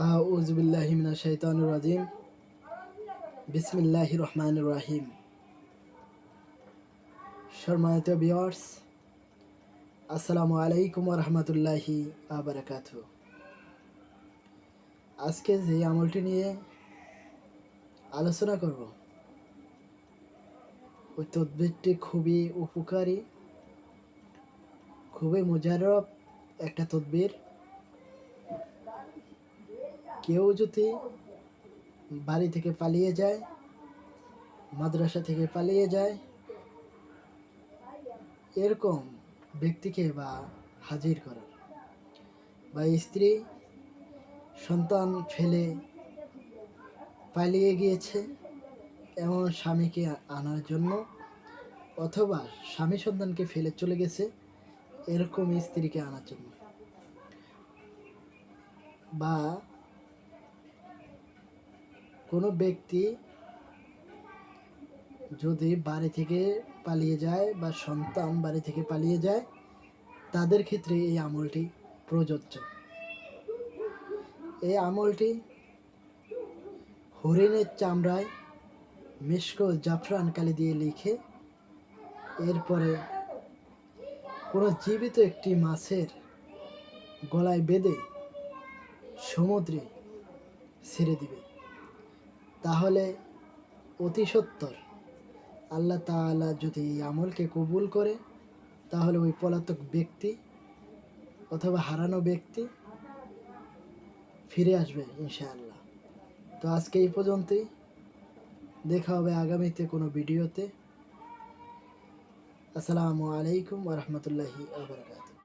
আউজবিল্লাহ মিনা শৈতানুর রাজিম। রহমান রাহিম। বিয়ার্স আসসালামু আলাইকুম রহমতুল্লাহি আবরাকাত আজকে যে আমলটি নিয়ে আলোচনা করব, ওই তদ্বিরটি খুবই উপকারী, খুবই মুজারব একটা তদ্বির। কেউ যদি বাড়ি থেকে পালিয়ে যায়, মাদ্রাসা থেকে পালিয়ে যায়, এরকম ব্যক্তিকে বা হাজির করার বা স্ত্রী সন্তান ফেলে পালিয়ে গিয়েছে এমন স্বামীকে আনার জন্য, অথবা স্বামী সন্তানকে ফেলে চলে গেছে, এরকম স্ত্রীকে আনার জন্য। বা কোনো ব্যক্তি যদি বাড়ি থেকে পালিয়ে যায় বা সন্তান বাড়ি থেকে পালিয়ে যায়, তাদের ক্ষেত্রে এই আমলটি প্রযোজ্য। এই আমলটি হরিণের চামড়ায় মিষ্ক জাফরান কালি দিয়ে লিখে, এরপরে কোনো জীবিত একটি মাছের গলায় বেঁধে সমুদ্রে ছেড়ে দিবে। তাহলে অতি সত্তর। আল্লাহ তাআলা যদি এই আমলকে কবুল করে, তাহলে ওই পলাতক ব্যক্তি অথবা হারানো ব্যক্তি ফিরে আসবে ইনশাআল্লাহ। তো আজকে এই পর্যন্তই। দেখা হবে আগামীতে কোনো ভিডিওতে। আসসালামু আলাইকুম রহমতুল্লাহি আবরকাত